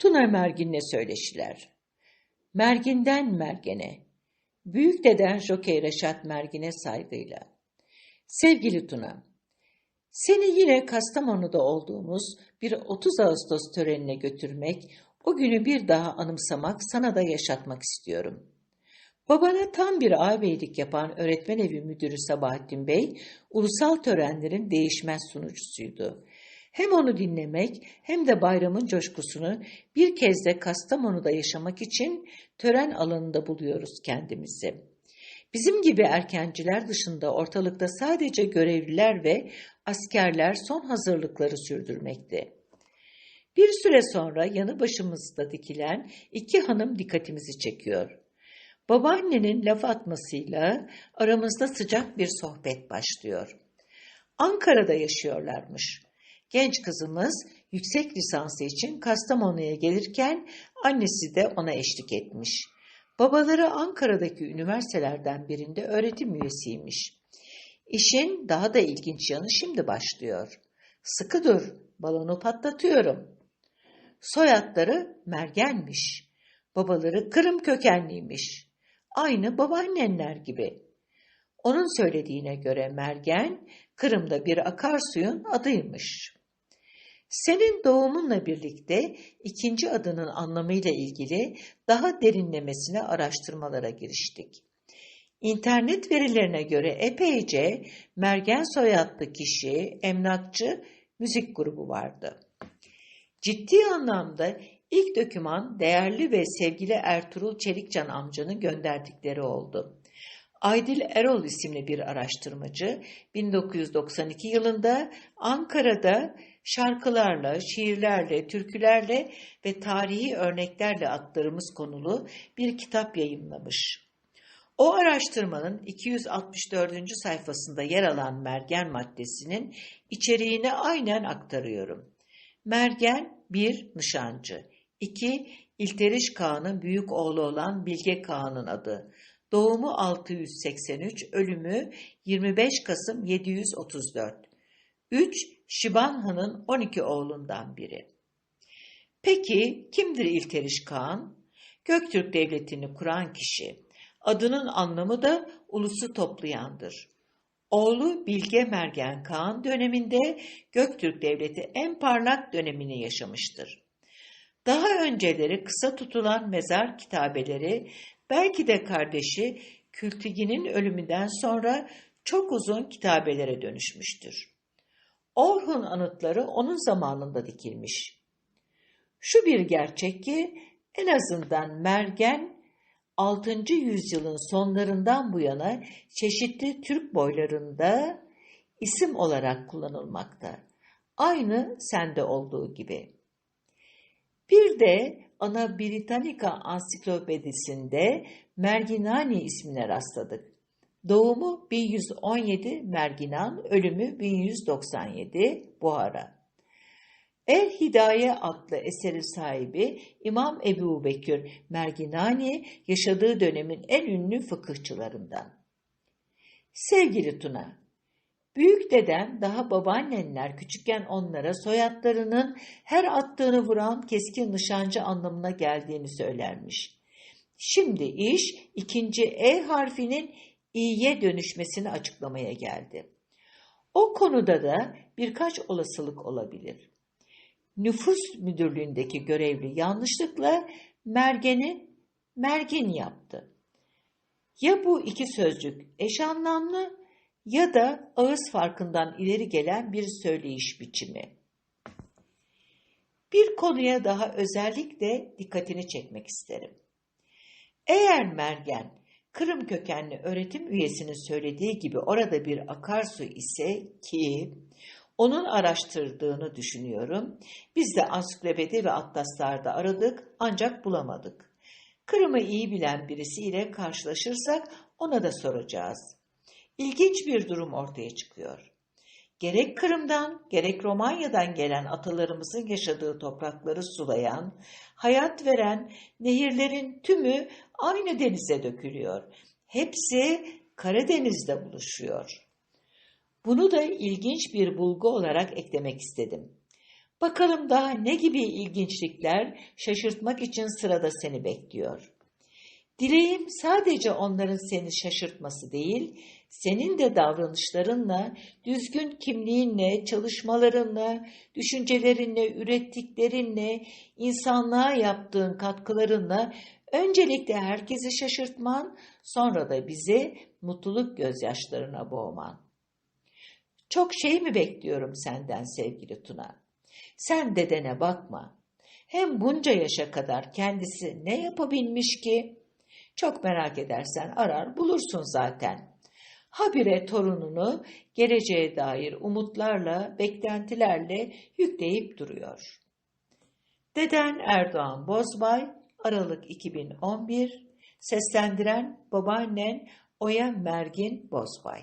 Tuna Mergin'le söyleşiler. Mergin'den Mergen'e. Büyük deden Jokey Reşat Mergin'e saygıyla. Sevgili Tuna, seni yine Kastamonu'da olduğumuz bir 30 Ağustos törenine götürmek, o günü bir daha anımsamak, sana da yaşatmak istiyorum. Babana tam bir ağabeylik yapan öğretmen evi müdürü Sabahattin Bey, ulusal törenlerin değişmez sunucusuydu. Hem onu dinlemek hem de bayramın coşkusunu bir kez de Kastamonu'da yaşamak için tören alanında buluyoruz kendimizi. Bizim gibi erkenciler dışında ortalıkta sadece görevliler ve askerler son hazırlıkları sürdürmekte. Bir süre sonra yanı başımızda dikilen iki hanım dikkatimizi çekiyor. Babaannenin laf atmasıyla aramızda sıcak bir sohbet başlıyor. Ankara'da yaşıyorlarmış. Genç kızımız yüksek lisansı için Kastamonu'ya gelirken annesi de ona eşlik etmiş. Babaları Ankara'daki üniversitelerden birinde öğretim üyesiymiş. İşin daha da ilginç yanı şimdi başlıyor. Sıkı dur, balonu patlatıyorum. Soyadları Mergen'miş. Babaları Kırım kökenliymiş. Aynı babaannenler gibi. Onun söylediğine göre Mergen, Kırım'da bir akarsuyun adıymış. Senin doğumunla birlikte ikinci adının anlamıyla ilgili daha derinlemesine araştırmalara giriştik. İnternet verilerine göre epeyce Mergen soyadlı kişi, emlakçı, müzik grubu vardı. Ciddi anlamda ilk döküman değerli ve sevgili Ertuğrul Çelikcan amcanın gönderdikleri oldu. Aydil Erol isimli bir araştırmacı 1992 yılında Ankara'da şarkılarla, şiirlerle, türkülerle ve tarihi örneklerle attığımız konulu bir kitap yayınlamış. O araştırmanın 264. sayfasında yer alan mergen maddesinin içeriğini aynen aktarıyorum. Mergen bir nişancı, 2. İlteriş Kağan'ın büyük oğlu olan Bilge Kağan'ın adı. Doğumu 683, ölümü 25 Kasım 734. 3. Şiban Han'ın 12 oğlundan biri. Peki kimdir İlteriş Kağan? Göktürk Devleti'ni kuran kişi. Adının anlamı da ulusu toplayandır. Oğlu Bilge Mergen Kağan döneminde Göktürk Devleti en parlak dönemini yaşamıştır. Daha önceleri kısa tutulan mezar kitabeleri belki de kardeşi Kültigi'nin ölümünden sonra çok uzun kitabelere dönüşmüştür. Orhun anıtları onun zamanında dikilmiş. Şu bir gerçek ki en azından Mergen 6. yüzyılın sonlarından bu yana çeşitli Türk boylarında isim olarak kullanılmakta. Aynı sende olduğu gibi. Bir de Ana Britannica Ansiklopedisinde Merginani ismine rastladık. Doğumu 1117 Merginan, ölümü 1197 Buhara. El Hidaye adlı eserin sahibi İmam Ebu Bekir Merginani yaşadığı dönemin en ünlü fıkıhçılarından. Sevgili Tuna, büyük deden daha babaannenler küçükken onlara soyadlarının her attığını vuran keskin nişancı anlamına geldiğini söylermiş. Şimdi iş ikinci E harfinin i'ye dönüşmesini açıklamaya geldi. O konuda da birkaç olasılık olabilir. Nüfus müdürlüğündeki görevli yanlışlıkla mergeni mergin yaptı. Ya bu iki sözcük eş anlamlı ya da ağız farkından ileri gelen bir söyleyiş biçimi. Bir konuya daha özellikle dikkatini çekmek isterim. Eğer mergen Kırım kökenli öğretim üyesinin söylediği gibi orada bir akarsu ise ki onun araştırdığını düşünüyorum. Biz de ansiklopedi ve atlaslarda aradık ancak bulamadık. Kırım'ı iyi bilen birisiyle karşılaşırsak ona da soracağız. İlginç bir durum ortaya çıkıyor. Gerek Kırım'dan gerek Romanya'dan gelen atalarımızın yaşadığı toprakları sulayan, hayat veren nehirlerin tümü aynı denize dökülüyor. Hepsi Karadeniz'de buluşuyor. Bunu da ilginç bir bulgu olarak eklemek istedim. Bakalım daha ne gibi ilginçlikler şaşırtmak için sırada seni bekliyor. Dileğim sadece onların seni şaşırtması değil, senin de davranışlarınla, düzgün kimliğinle, çalışmalarınla, düşüncelerinle, ürettiklerinle, insanlığa yaptığın katkılarınla öncelikle herkesi şaşırtman, sonra da bizi mutluluk gözyaşlarına boğman. Çok şey mi bekliyorum senden sevgili Tuna? Sen dedene bakma. Hem bunca yaşa kadar kendisi ne yapabilmiş ki? Çok merak edersen arar bulursun zaten. Habire torununu geleceğe dair umutlarla, beklentilerle yükleyip duruyor. Deden Erdoğan Bozbay, Aralık 2011, seslendiren babaannen Oya Mergin Bozbay.